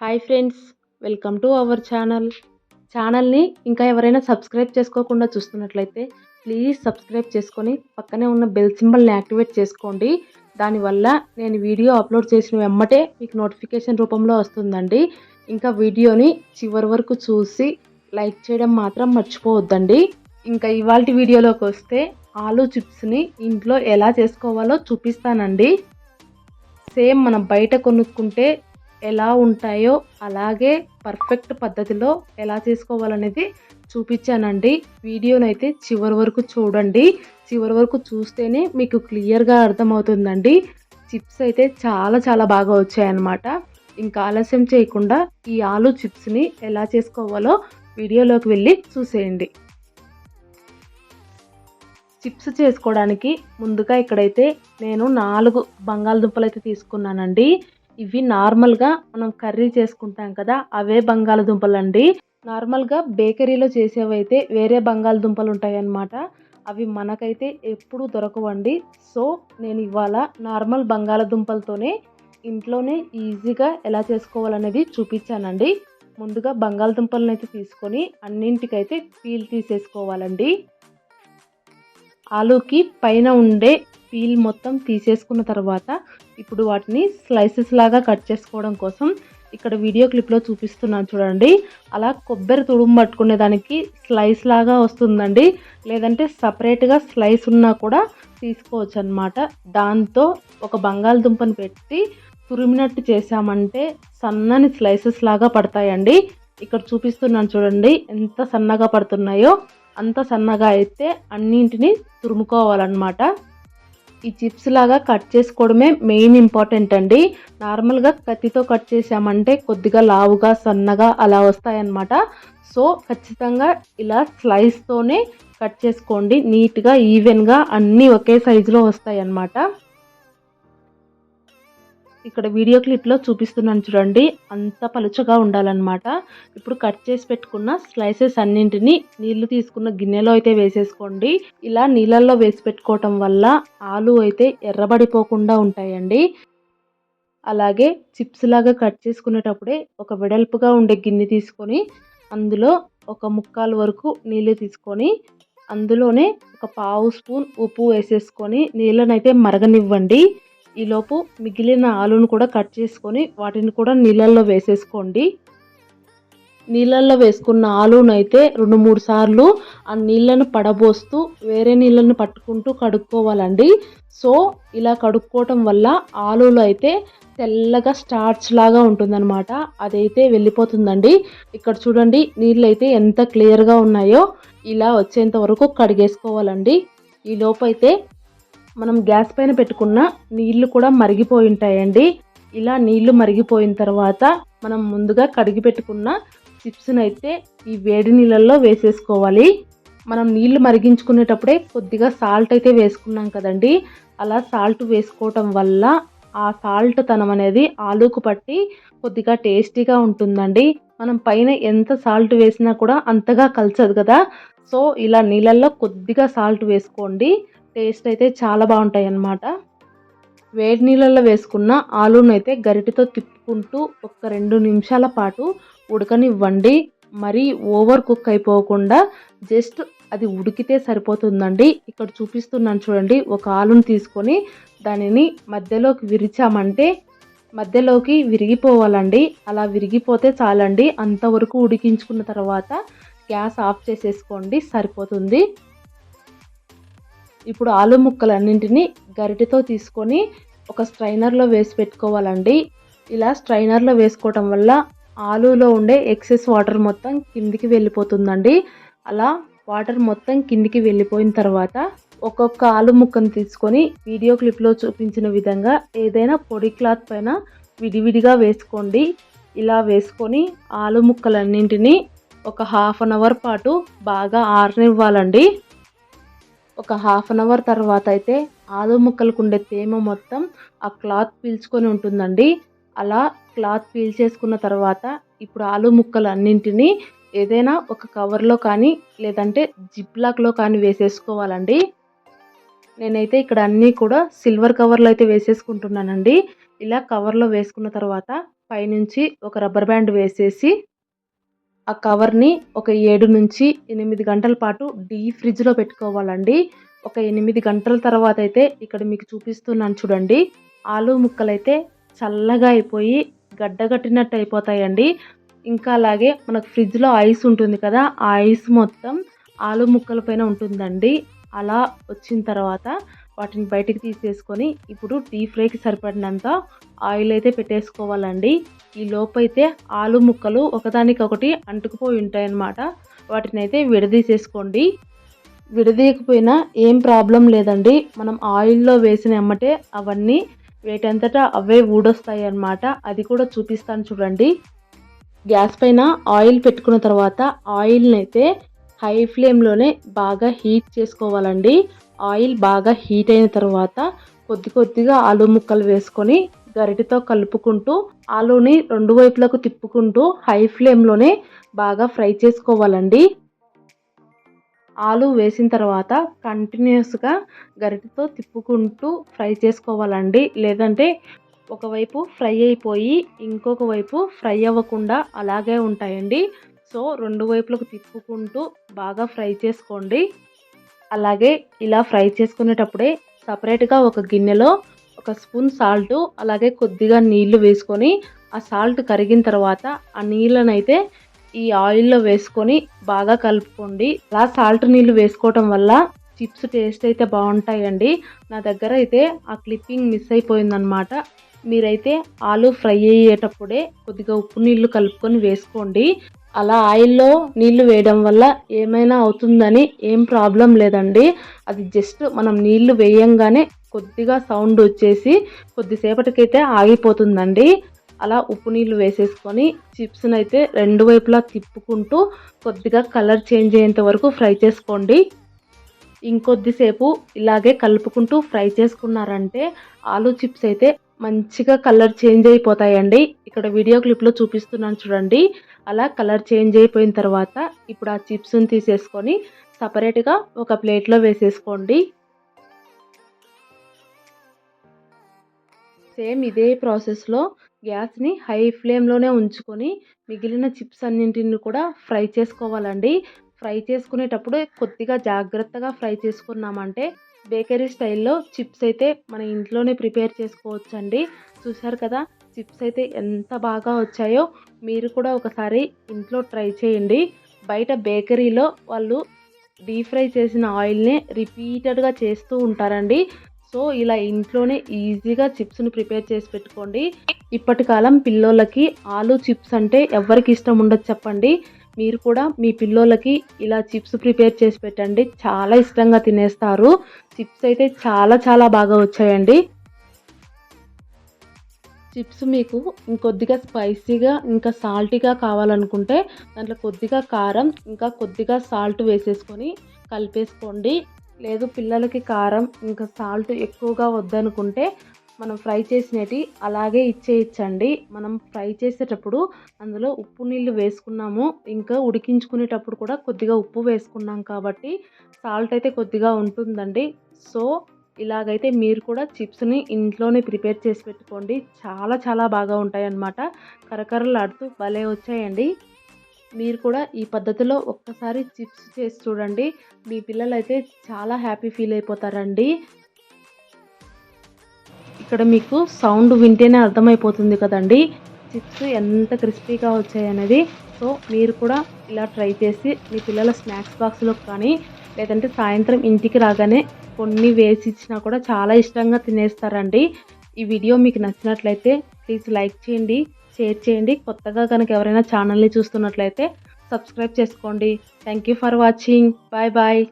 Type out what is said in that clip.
Hi friends welcome to our channel. ఛానల్ని ఇంకా ఎవరైనా సబ్స్క్రైబ్ చేసుకోకుండా చూస్తున్నట్లయితే ప్లీజ్ సబ్స్క్రైబ్ చేసుకొని పక్కనే ఉన్న బెల్ సింబల్ని యాక్టివేట్ చేసుకోండి. దానివల్ల నేను వీడియో అప్లోడ్ చేసిన వెమ్మటే మీకు నోటిఫికేషన్ రూపంలో వస్తుందండి. ఇంకా వీడియోని చివరి వరకు చూసి లైక్ చేయడం మాత్రం మర్చిపోవద్దండి. ఇంకా ఇవాళ వీడియోలోకి వస్తే ఆలూ చిప్స్ని ఇంట్లో ఎలా చేసుకోవాలో చూపిస్తానండి. సేమ్ మనం బయట కొనుక్కుంటే ఎలా ఉంటాయో అలాగే పర్ఫెక్ట్ పద్ధతిలో ఎలా చేసుకోవాలనేది చూపించానండి. వీడియోనైతే చివరి వరకు చూడండి. చివరి వరకు చూస్తేనే మీకు క్లియర్గా అర్థమవుతుందండి. చిప్స్ అయితే చాలా చాలా బాగా వచ్చాయన్నమాట. ఇంకా ఆలస్యం చేయకుండా ఈ ఆలు చిప్స్ని ఎలా చేసుకోవాలో వీడియోలోకి వెళ్ళి చూసేయండి. చిప్స్ చేసుకోవడానికి ముందుగా ఇక్కడైతే నేను నాలుగు బంగాళదుంపలు అయితే తీసుకున్నానండి. ఇవి నార్మల్గా మనం కర్రీ చేసుకుంటాం కదా అవే బంగాళదుంపలు అండి నార్మల్గా బేకరీలో చేసేవైతే వేరే బంగాళదుంపలు ఉంటాయన్నమాట అవి మనకైతే ఎప్పుడు దొరకవండి. సో నేను ఇవాళ నార్మల్ బంగాళదుంపలతోనే ఇంట్లోనే ఈజీగా ఎలా చేసుకోవాలనేది చూపించానండి. ముందుగా బంగాళదుంపలను అయితే తీసుకొని అన్నింటికైతే పీల్ తీసేసుకోవాలండి. ఆలూకి పైన ఉండే పీల్ మొత్తం తీసేసుకున్న తర్వాత ఇప్పుడు వాటిని స్లైసెస్ లాగా కట్ చేసుకోవడం కోసం ఇక్కడ వీడియో క్లిప్లో చూపిస్తున్నాను చూడండి. అలా కొబ్బరి తుడుము పట్టుకునే దానికి స్లైస్ లాగా వస్తుందండి. లేదంటే సపరేట్గా స్లైస్ ఉన్నా కూడా తీసుకోవచ్చు అనమాట దాంతో ఒక బంగాళదుంపని పెట్టి తురిమినట్టు చేసామంటే సన్నని స్లైసెస్ లాగా పడతాయండి. ఇక్కడ చూపిస్తున్నాను చూడండి ఎంత సన్నగా పడుతున్నాయో అంత సన్నగా అయితే అన్నింటినీ తురుముకోవాలన్నమాట. ఈ చిప్స్ లాగా కట్ చేసుకోవడమే మెయిన్ ఇంపార్టెంట్ అండి. నార్మల్గా కత్తితో కట్ చేసామంటే కొద్దిగా లావుగా సన్నగా అలా వస్తాయన్నమాట. సో ఖచ్చితంగా ఇలా స్లైస్తోనే కట్ చేసుకోండి. నీట్గా ఈవెన్గా అన్నీ ఒకే సైజులో వస్తాయి అన్నమాట ఇక్కడ వీడియో క్లిప్లో చూపిస్తున్నాను చూడండి. అంత పలుచగా ఉండాలన్నమాట. ఇప్పుడు కట్ చేసి పెట్టుకున్న స్లైసెస్ అన్నింటినీ నీళ్ళు తీసుకున్న గిన్నెలో అయితే వేసేసుకోండి. ఇలా నీళ్ళల్లో వేసి పెట్టుకోవటం వల్ల ఆలు అయితే ఎర్రబడిపోకుండా ఉంటాయండి. అలాగే చిప్స్ లాగా కట్ చేసుకునేటప్పుడే ఒక వెడల్పుగా ఉండే గిన్నె తీసుకొని అందులో ఒక ముక్కాలు వరకు నీళ్ళు తీసుకొని అందులోనే ఒక పావు స్పూన్ ఉప్పు వేసేసుకొని నీళ్ళనైతే మరగనివ్వండి. ఈలోపు మిగిలిన ఆలును కూడా కట్ చేసుకొని వాటిని కూడా నీళ్ళల్లో వేసేసుకోండి. నీళ్ళల్లో వేసుకున్న ఆలును అయితే రెండు మూడు సార్లు ఆ నీళ్ళను పడబోస్తూ వేరే నీళ్ళను పట్టుకుంటూ కడుక్కోవాలండి. సో ఇలా కడుక్కోవటం వల్ల ఆలులో అయితే తెల్లగా స్టార్చ్ లాగా ఉంటుందన్నమాట. అదైతే వెళ్ళిపోతుందండి. ఇక్కడ చూడండి నీళ్ళు అయితే ఎంత క్లియర్గా ఉన్నాయో ఇలా వచ్చేంత వరకు కడిగేసుకోవాలండి. ఈ లోపైతే మనం గ్యాస్ పైన పెట్టుకున్న నీళ్ళు కూడా మరిగిపోయి ఉంటాయండి ఇలా నీళ్ళు మరిగిపోయిన తర్వాత మనం ముందుగా కడిగి పెట్టుకున్న చిప్స్ని అయితే ఈ వేడి నీళ్ళల్లో వేసేసుకోవాలి. మనం నీళ్ళు మరిగించుకునేటప్పుడే కొద్దిగా సాల్ట్ అయితే వేసుకున్నాం కదండి. అలా సాల్ట్ వేసుకోవటం వల్ల ఆ సాల్ట్ తనం అనేది ఆలూకు పట్టి కొద్దిగా టేస్టీగా ఉంటుందండి. మనం పైన ఎంత సాల్ట్ వేసినా కూడా అంతగా కలచదు కదా. సో ఇలా నీళ్ళల్లో కొద్దిగా సాల్ట్ వేసుకోండి. టేస్ట్ అయితే చాలా బాగుంటాయి అన్నమాట వేడి నీళ్ళల్లో వేసుకున్న ఆలూను అయితే గరిటెతో తిప్పుకుంటూ ఒక రెండు నిమిషాల పాటు ఉడకనివ్వండి. మరీ ఓవర్ కుక్ అయిపోకుండా జస్ట్ అది ఉడికితే సరిపోతుందండి. ఇక్కడ చూపిస్తున్నాను చూడండి ఒక ఆలును తీసుకొని దానిని మధ్యలోకి విరిచామంటే మధ్యలోకి విరిగిపోవాలండి. అలా విరిగిపోతే చాలండి. అంతవరకు ఉడికించుకున్న తర్వాత గ్యాస్ ఆఫ్ చేసేసుకోండి సరిపోతుంది. ఇప్పుడు ఆలు ముక్కలన్నింటినీ గరిటెతో తీసుకొని ఒక స్ట్రైనర్లో వేసి పెట్టుకోవాలండి. ఇలా స్ట్రైనర్లో వేసుకోవటం వల్ల ఆలులో ఉండే ఎక్సెస్ వాటర్ మొత్తం కిందికి వెళ్ళిపోతుందండి. అలా వాటర్ మొత్తం కిందికి వెళ్ళిపోయిన తర్వాత ఒక్కొక్క ఆలు ముక్కను తీసుకొని వీడియో క్లిప్లో చూపించిన విధంగా ఏదైనా పొడి క్లాత్ పైన విడివిడిగా వేసుకోండి. ఇలా వేసుకొని ఆలు ముక్కలన్నింటినీ ఒక హాఫ్ అన్ అవర్ పాటు బాగా ఆరనివ్వాలండి. ఒక హాఫ్ అన్ అవర్ తర్వాత అయితే ఆలు ముక్కలకు ఉండే తేమ మొత్తం ఆ క్లాత్ పీల్చుకొని ఉంటుందండి. అలా క్లాత్ పీల్చేసుకున్న తర్వాత ఇప్పుడు ఆలు ముక్కలు అన్నింటినీ ఏదైనా ఒక కవర్లో కానీ లేదంటే జిప్లాక్లో కానీ వేసేసుకోవాలండి. నేనైతే ఇక్కడ అన్నీ కూడా సిల్వర్ కవర్లో అయితే వేసేసుకుంటున్నానండి. ఇలా కవర్లో వేసుకున్న తర్వాత పైనుంచి ఒక రబ్బర్ బ్యాండ్ వేసేసి ఆ కవర్ని ఒక ఏడు నుంచి ఎనిమిది గంటల పాటు డీ ఫ్రిడ్జ్లో పెట్టుకోవాలండి. ఒక ఎనిమిది గంటల తర్వాత అయితే ఇక్కడ మీకు చూపిస్తున్నాను చూడండి. ఆలు ముక్కలైతే చల్లగా అయిపోయి గడ్డగట్టినట్టు అయిపోతాయండి. ఇంకా అలాగే మనకు ఫ్రిడ్జ్లో ఐస్ ఉంటుంది కదా ఆ ఐస్ మొత్తం ఆలు ముక్కల పైన ఉంటుందండి. అలా వచ్చిన తర్వాత వాటిని బయటికి తీసేసుకొని ఇప్పుడు డీప్ ఫ్రైకి సరిపడినంత ఆయిల్ అయితే పెట్టేసుకోవాలండి. ఈ లోపైతే ఆలు ముక్కలు ఒకదానికొకటి అంటుకుపోయి ఉంటాయన్నమాట. వాటిని అయితే విడదీసేసుకోండి. విడదీయకపోయినా ఏం ప్రాబ్లం లేదండి. మనం ఆయిల్లో వేసిన ఎమ్మటే అవన్నీ వేటంతటా అవే ఊడొస్తాయి అన్నమాట అది కూడా చూపిస్తాను చూడండి. గ్యాస్ పైన ఆయిల్ పెట్టుకున్న తర్వాత ఆయిల్ని అయితే హై ఫ్లేమ్లోనే బాగా హీట్ చేసుకోవాలండి. ఆయిల్ బాగా హీట్ అయిన తర్వాత కొద్ది కొద్దిగా ఆలు ముక్కలు వేసుకొని గరిటితో కలుపుకుంటూ ఆలుని రెండు వైపులకు తిప్పుకుంటూ హై ఫ్లేమ్లోనే బాగా ఫ్రై చేసుకోవాలండి. ఆలు వేసిన తర్వాత కంటిన్యూస్గా గరిటితో తిప్పుకుంటూ ఫ్రై చేసుకోవాలండి. లేదంటే ఒకవైపు ఫ్రై అయిపోయి ఇంకొక వైపు ఫ్రై అవ్వకుండా అలాగే ఉంటాయండి. సో రెండు వైపులకు తిప్పుకుంటూ బాగా ఫ్రై చేసుకోండి. అలాగే ఇలా ఫ్రై చేసుకునేటప్పుడే సపరేట్గా ఒక గిన్నెలో ఒక స్పూన్ సాల్ట్ అలాగే కొద్దిగా నీళ్ళు వేసుకొని ఆ సాల్ట్ కరిగిన తర్వాత ఆ నీళ్ళనైతే ఈ ఆయిల్లో వేసుకొని బాగా కలుపుకోండి. అలా సాల్ట్ నీళ్ళు వేసుకోవటం వల్ల చిప్స్ టేస్ట్ అయితే బాగుంటాయండి. నా దగ్గర అయితే ఆ క్లిప్పింగ్ మిస్ అయిపోయిందనమాట మీరైతే ఆలు ఫ్రై అయ్యేటప్పుడే కొద్దిగా ఉప్పు నీళ్ళు కలుపుకొని వేసుకోండి. అలా ఆయిల్లో నీళ్ళు వేయడం వల్ల ఏమైనా అవుతుందని ఏం ప్రాబ్లం లేదండి. అది జస్ట్ మనం నీళ్ళు వేయంగానే కొద్దిగా సౌండ్ వచ్చేసి కొద్దిసేపటికైతే ఆగిపోతుందండి. అలా ఉప్పు నీళ్ళు వేసేసుకొని చిప్స్ని అయితే రెండు వైపులా తిప్పుకుంటూ కొద్దిగా కలర్ చేంజ్ అయ్యేంత వరకు ఫ్రై చేసుకోండి. ఇంకొద్దిసేపు ఇలాగే కలుపుకుంటూ ఫ్రై చేసుకున్నారంటే ఆలూ చిప్స్ అయితే మంచిగా కలర్ చేంజ్ అయిపోతాయండి. ఇక్కడ వీడియో క్లిప్లో చూపిస్తున్నాను చూడండి. అలా కలర్ చేంజ్ అయిపోయిన తర్వాత ఇప్పుడు ఆ చిప్స్ని తీసేసుకొని సపరేట్గా ఒక ప్లేట్లో వేసేసుకోండి. సేమ్ ఇదే ప్రాసెస్లో గ్యాస్ని హై ఫ్లేమ్లోనే ఉంచుకొని మిగిలిన చిప్స్ అన్నింటిని కూడా ఫ్రై చేసుకోవాలండి. ఫ్రై చేసుకునేటప్పుడు కొద్దిగా జాగ్రత్తగా ఫ్రై చేసుకున్నామంటే బేకరీ స్టైల్లో చిప్స్ అయితే మన ఇంట్లోనే ప్రిపేర్ చేసుకోవచ్చండి. చూసారు కదా? చిప్స్ అయితే ఎంత బాగా వచ్చాయో మీరు కూడా ఒకసారి ఇంట్లో ట్రై చేయండి. బయట బేకరీలో వాళ్ళు డీప్ ఫ్రై చేసిన ఆయిల్ని రిపీటెడ్గా చేస్తూ ఉంటారండి. సో ఇలా ఇంట్లోనే ఈజీగా చిప్స్ని ప్రిపేర్ చేసి పెట్టుకోండి. ఇప్పటి కాలం పిల్లోళ్ళకి ఆలు చిప్స్ అంటే ఎవరికి ఇష్టం ఉండదు చెప్పండి. మీరు కూడా మీ పిల్లోళ్ళకి ఇలా చిప్స్ ప్రిపేర్ చేసి పెట్టండి. చాలా ఇష్టంగా తినేస్తారు. చిప్స్ అయితే చాలా చాలా బాగా వచ్చాయండి. చిప్స్ మీకు ఇంకొద్దిగా స్పైసీగా ఇంకా సాల్టీగా కావాలనుకుంటే దాంట్లో కొద్దిగా కారం ఇంకా కొద్దిగా సాల్ట్ వేసేసుకొని కలిపేసుకోండి. లేదు పిల్లలకి కారం ఇంకా సాల్ట్ ఎక్కువగా వద్దనుకుంటే మనం ఫ్రై చేసినవి అలాగే ఇచ్చేయచ్చండి. మనం ఫ్రై చేసేటప్పుడు అందులో ఉప్పు నీళ్ళు వేసుకున్నాము ఇంకా ఉడికించుకునేటప్పుడు కూడా కొద్దిగా ఉప్పు వేసుకున్నాం కాబట్టి సాల్ట్ అయితే కొద్దిగా ఉంటుందండి. సో ఇలాగైతే మీరు కూడా చిప్స్ని ఇంట్లోనే ప్రిపేర్ చేసి పెట్టుకోండి. చాలా చాలా బాగా ఉంటాయన్నమాట. కరకరలాడుతూ భలే వచ్చాయండి. మీరు కూడా ఈ పద్ధతిలో ఒక్కసారి చిప్స్ చేసి చూడండి. మీ పిల్లలు అయితే చాలా హ్యాపీ ఫీల్ అయిపోతారండి. ఇక్కడ మీకు సౌండ్ వింటేనే అర్థమైపోతుంది కదండి. చిప్స్ ఎంత క్రిస్పీగా వచ్చాయనేది. సో మీరు కూడా ఇలా ట్రై చేసి మీ పిల్లల స్నాక్స్ బాక్స్లో కానీ లేదంటే సాయంత్రం ఇంటికి రాగానే కొన్ని వేసి ఇచ్చినా కూడా చాలా ఇష్టంగా తినేస్తారండి. ఈ వీడియో మీకు నచ్చినట్లయితే ప్లీజ్ లైక్ చేయండి షేర్ చేయండి. కొత్తగా కనుక ఎవరైనా ఛానల్ని చూస్తున్నట్లయితే సబ్స్క్రైబ్ చేసుకోండి. Thank you for watching. Bye bye.